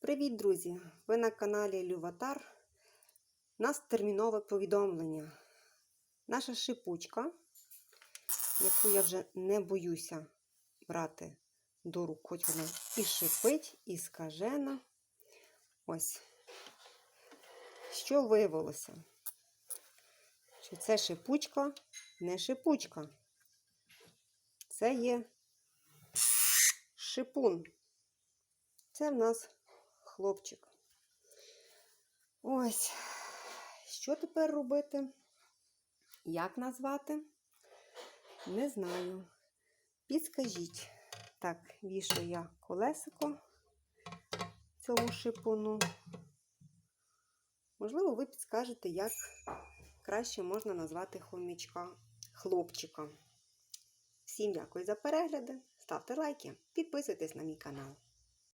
Привіт, друзі! Ви на каналі Люватар. У нас термінове повідомлення. Наша шипучка, яку я вже не боюся брати до рук, хоч вона і шипить, і скажена. Ось. Що виявилося? Що це шипучка не шипучка. Це є шипун. Це в нас хлопчик. Ось. Що тепер робити? Як назвати? Не знаю. Підскажіть. Так, вішаю я колесико цьому шипуну. Можливо, ви підскажете, як краще можна назвати хомячка хлопчика. Всім дякую за перегляди. Ставте лайки, підписуйтесь на мій канал.